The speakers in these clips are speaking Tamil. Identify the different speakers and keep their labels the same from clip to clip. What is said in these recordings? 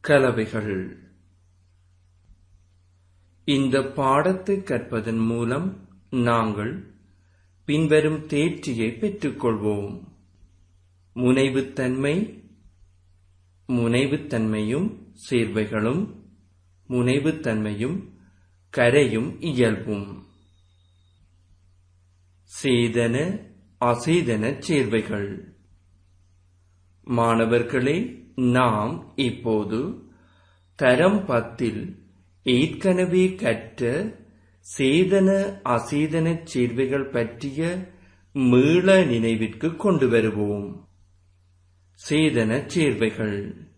Speaker 1: கலவைகள். இந்த பாடத்தை கற்பதன் மூலம் நாங்கள் பின்வரும் தேர்ச்சியை பெற்றுக்கொள்வோம். முனைவுத்தன்மை முனைவுத்தன்மையும் சேர்வைகளும் முனைவுத்தன்மையும் கரையும் இயல்பும். சேதன அசேதன சேர்வைகள். மாணவர்களே நாம் இப்போது தரம் பத்தில் ஏற்கனவே கற்ற சேதன அசேதனச் சேர்வைகள் பற்றிய மீள நினைவிற்கு கொண்டு வருவோம். சேதன சேர்வைகள்.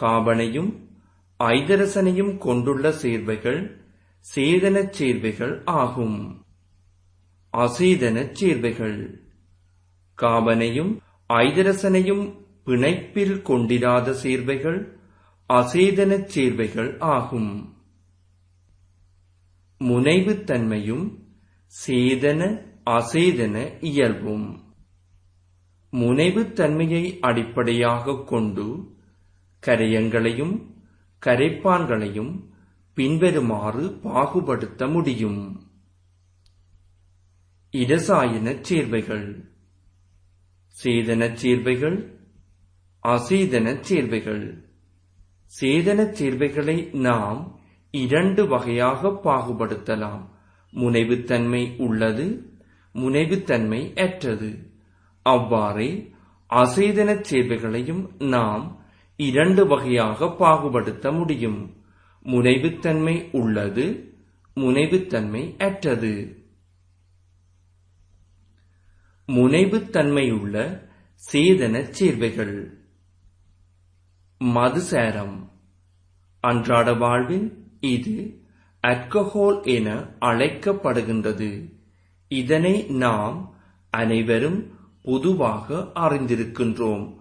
Speaker 1: காபனையும் ஐதரசனையும் கொண்டுள்ள சேர்வைகள் சேதனச் சேர்வைகள் ஆகும். அசேதனச் சேர்வைகள். காபனையும் ஐதரசனையும் பிணைப்பில் கொண்டிராத சேர்வைகள் அசேதனச் சேர்வைகள் ஆகும். முனைவுத்தன்மையும் சேதன அசேதன இயல்பும். முனைவுத்தன்மையை அடிப்படையாகக் கொண்டு கரையங்களையும் கரைப்பான்களையும் பின்வருமாறு பாகுபடுத்த முடியும். இடசாயனச் சேர்வைகள். சேதனச் சேர்வைகள் அசேதனச் சேர்வைகள். சேதனச் சேர்வைகளை நாம் இரண்டு வகையாக பாகுபடுத்தலாம். முனைவுத்தன்மை உள்ளது முனைவுத்தன்மை அற்றது. அவ்வாறே அசேதனச் சேர்வைகளையும் நாம் இரண்டு வகையாக பாகுபடுத்த முடியும். முனைவுத்தன்மை உள்ளது முனைவுத்தன்மை அற்றது. முனைவுத்தன்மையுள்ள சேதனச் சேர்வைகள். மதுசாரம். அன்றாட வாழ்வில் இது அல்கஹோல் என அழைக்கப்படுகின்றது. இதனை நாம் அனைவரும் பொதுவாக அறிந்திருக்கின்றோம்.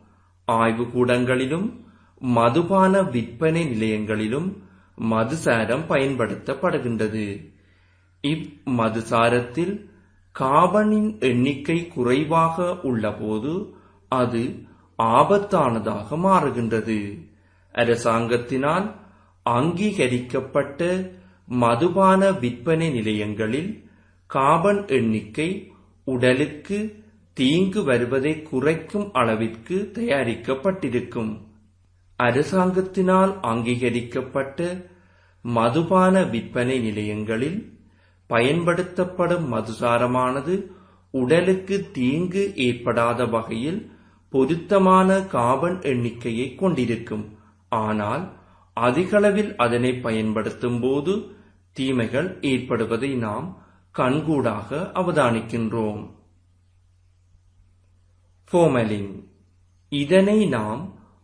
Speaker 1: ஆய்வுகூடங்களிலும் மதுபான விற்பனை நிலையங்களிலும் மதுசாரம் பயன்படுத்தப்படுகின்றது. இம்மதுசாரத்தில் காபனின் எண்ணிக்கை குறைவாக உள்ளபோது அது ஆபத்தானதாக மாறுகின்றது. அரசாங்கத்தினால் அங்கீகரிக்கப்பட்ட மதுபான விற்பனை நிலையங்களில் காபன் எண்ணிக்கை உடலுக்கு தீங்கு வருவதை குறைக்கும் அளவிற்கு தயாரிக்கப்பட்டிருக்கும். அரசாங்கத்தினால் அங்கீகரிக்கப்பட்ட மதுபான விற்பனை நிலையங்களில் பயன்படுத்தப்படும் மதுசாரமானது உடலுக்கு தீங்கு ஏற்படாத வகையில் பொருத்தமான காபன் எண்ணிக்கையை கொண்டிருக்கும். ஆனால் அதிகளவில் அதனை பயன்படுத்தும் போது தீமைகள் ஏற்படுவதை நாம் கண்கூடாக அவதானிக்கின்றோம். ஃபோமலின் இதனை நாம்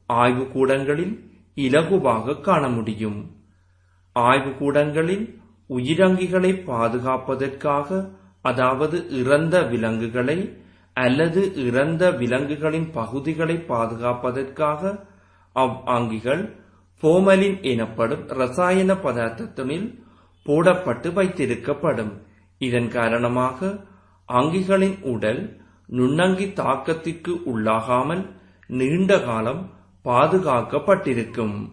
Speaker 1: ஆய்வுக்கூடங்களில் இலகுவாக காண முடியும். ஆய்வுக்கூடங்களில் உயிரங்கிகளை பாதுகாப்பதற்காக அதாவது இறந்த விலங்குகளை அல்லது இறந்த விலங்குகளின் பகுதிகளை பாதுகாப்பதற்காக அவ் அங்கிகள் போமலின் எனப்படும் ரசாயன பதார்த்தத்தினில் போடப்பட்டு வைத்திருக்கப்படும். இதன் காரணமாக அங்கிகளின் உடல் நுண்ணங்கி தாக்கத்திற்கு உள்ளாகாமல் நீண்ட காலம் பாதுகாக்கப்பட்டிருக்கும்.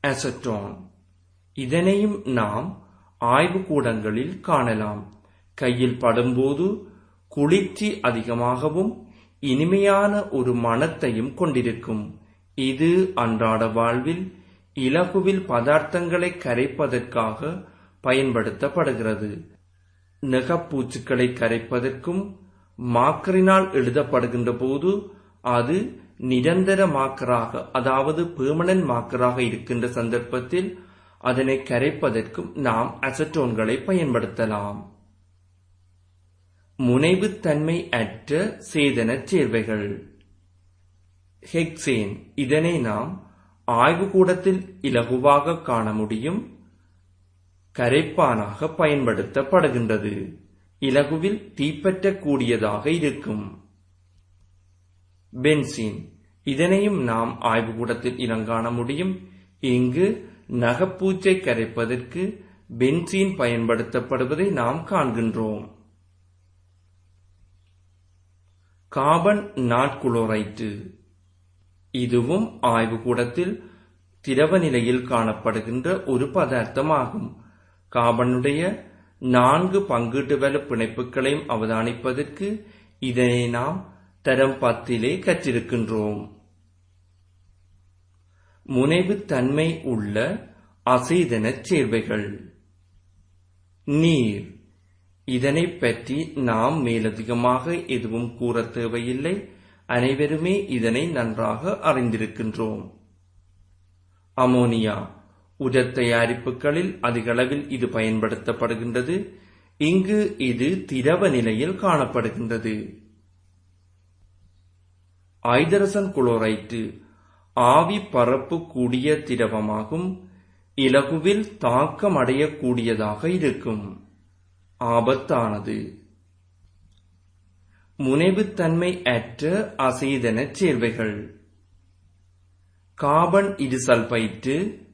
Speaker 1: அசட்டோன். இதனையும் நாம் ஆய்வுக்கூடங்களில் காணலாம். கையில் படும்போது குளிர்ச்சி அதிகமாகவும் இனிமையான ஒரு மணத்தையும் கொண்டிருக்கும். இது அன்றாட வாழ்வில் இலகுவில் பதார்த்தங்களை கரைப்பதற்காக பயன்படுத்தப்படுகிறது. நெகப்பூச்சுக்களை கரைப்பதற்கும் மாக்கரினால் எழுதப்படுகின்ற போது அது நிரந்தர மாக்கராக அதாவது பெர்மனன்ட் மாக்கராக இருக்கின்ற சந்தர்ப்பத்தில் அதனை கரைப்பதற்கும் நாம் அசட்டோன்களை பயன்படுத்தலாம். முனைவுத்தன்மை அற்ற சேதனச் சேர்வைகள். ஹெக்சேன் இதனை நாம் ஆய்வுக்கூடத்தில் இலகுவாக காண முடியும். கரைப்பானாக பயன்படுத்தப்படுகின்றது. இலகுவில் தீப்பற்றக்கூடியதாக இருக்கும். பென்சீன் இதனையும் நாம் ஆய்வுகூடத்தில் இனங்காண முடியும். இங்கு நகப்பூச்சை கரைப்பதற்கு பென்சீன் பயன்படுத்தப்படுவதை நாம் காண்கின்றோம். கார்பன் நாட்குளோரைட்டு. இதுவும் ஆய்வுக்கூடத்தில் திரவ நிலையில் காணப்படுகின்ற ஒரு பதார்த்தமாகும். காபனுடைய நான்கு பங்கீட்டுவல பிணைப்புகளையும் அவதானிப்பதற்கு இதனை நாம் தரம் பத்திலே கற்றிருக்கின்றோம். முனைவுத்தன்மை உள்ள அசைதன சேர்வைகள். நீர். இதனை பற்றி நாம் மேலதிகமாக எதுவும் கூற தேவையில்லை. அனைவருமே இதனை நன்றாக அறிந்திருக்கின்றோம். அமோனியா உடற் தயாரிப்புகளில் அதிகளவில் இது பயன்படுத்தப்படுகின்றது. இங்கு இது திரவ நிலையில் காணப்படுகின்றது. ஐதரசன் குளோரைட்டு ஆவி பரப்பு கூடிய திரவமாகும். இலகுவில் தாக்கமடையக்கூடியதாக இருக்கும். ஆபத்தானது. முனைவுத்தன்மை அற்ற அசைதனச் சேர்வைகள். கார்பன் இருசல்பைட்டு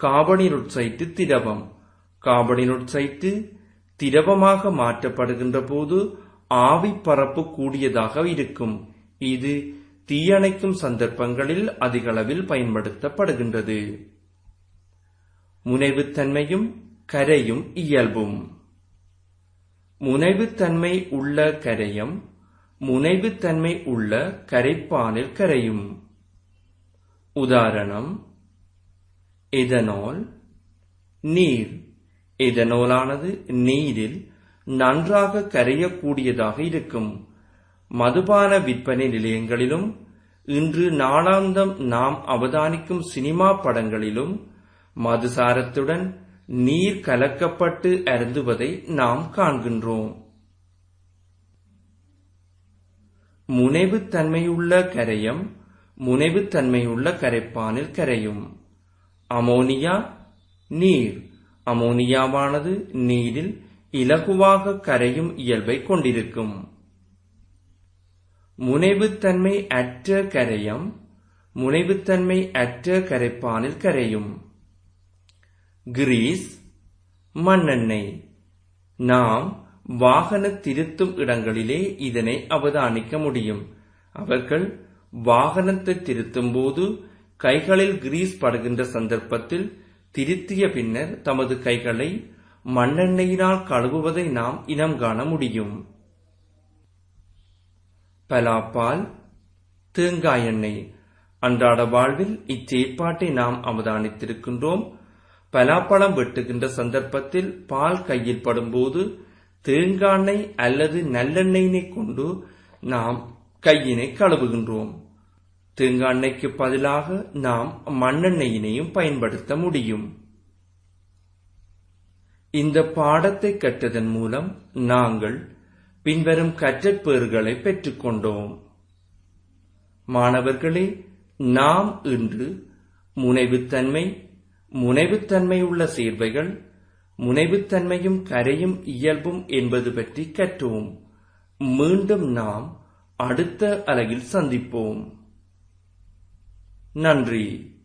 Speaker 1: கார்பனிருட்சைட்டு திரவம். கார்பனிருட்சைட்டு திரவமாக மாற்றப்படுகின்ற போது ஆவி பரப்பு கூடியதாக இருக்கும். இது தீயணைக்கும் சந்தர்ப்பங்களில் அதிகளவில் பயன்படுத்தப்படுகின்றது. முனைவுத்தன்மையும் கரையும் இயல்பும். முனைவுத்தன்மை உள்ள கரையம் முனைவுத்தன்மை உள்ள கரைப்பானில் கரையும். உதாரணம் எதனால்? நீர். எதனோலானது? நீரில் நன்றாக கரையக்கூடியதாக இருக்கும். மதுபான விற்பனை நிலையங்களிலும் இன்று நாளாந்தம் நாம் அவதானிக்கும் சினிமா படங்களிலும் மதுசாரத்துடன் நீர் கலக்கப்பட்டு அருந்துவதை நாம் காண்கின்றோம். முனைவுத்தன்மையுள்ள கரையம் முனைவுத்தன்மையுள்ள கரைப்பானில் கரையும். அமோனியா நீர். அமோனியாவானது நீரில் இலகுவாக கரையும் இயல்பை கொண்டிருக்கும். முனைவுத்தன்மை அற்ற கரையம் முனைவுத்தன்மை அற்ற கரைப்பானில் கரையும். கிரீஸ் மண்ணெண்ணெய். நாம் வாகன திருத்தும் இடங்களிலே இதனை அவதானிக்க முடியும். அவர்கள் வாகனத்தை திருத்தும் போது கைகளில் கிரீஸ் படுகின்ற சந்தர்ப்பத்தில் திருத்திய பின்னர் தமது கைகளை மண்ணெண்ணெயினால் கழுவுவதை நாம் இனம் காண முடியும். பலாப்பால் தேங்காய் எண்ணெய். அன்றாட வாழ்வில் இச்செயற்பாட்டை நாம் அவதானித்திருக்கின்றோம். பலாப்பழம் வெட்டுகின்ற சந்தர்ப்பத்தில் பால் கையில் படும்போது தேங்காய் அல்லது நல்லெண்ணெயினை கொண்டு நாம் கையினை கழுவுகின்றோம். தேங்காய்க்கு பதிலாக நாம் மண்ணெண்ணெயினையும் பயன்படுத்த முடியும். இந்த பாடத்தை கற்றதன் மூலம் நாங்கள் பின்வரும் கற்றற்பேறுகளை பெற்றுக்கொண்டோம். மாணவர்களே நாம் இன்று முனைவுத்தன்மை முனைவுத்தன்மை உள்ள சேர்வைகள் முனைவுத்தன்மையும் கரையும் இயல்பும் என்பது பற்றி கற்றோம் மீண்டும் நாம் அடுத்த அலகில் சந்திப்போம். நன்றி.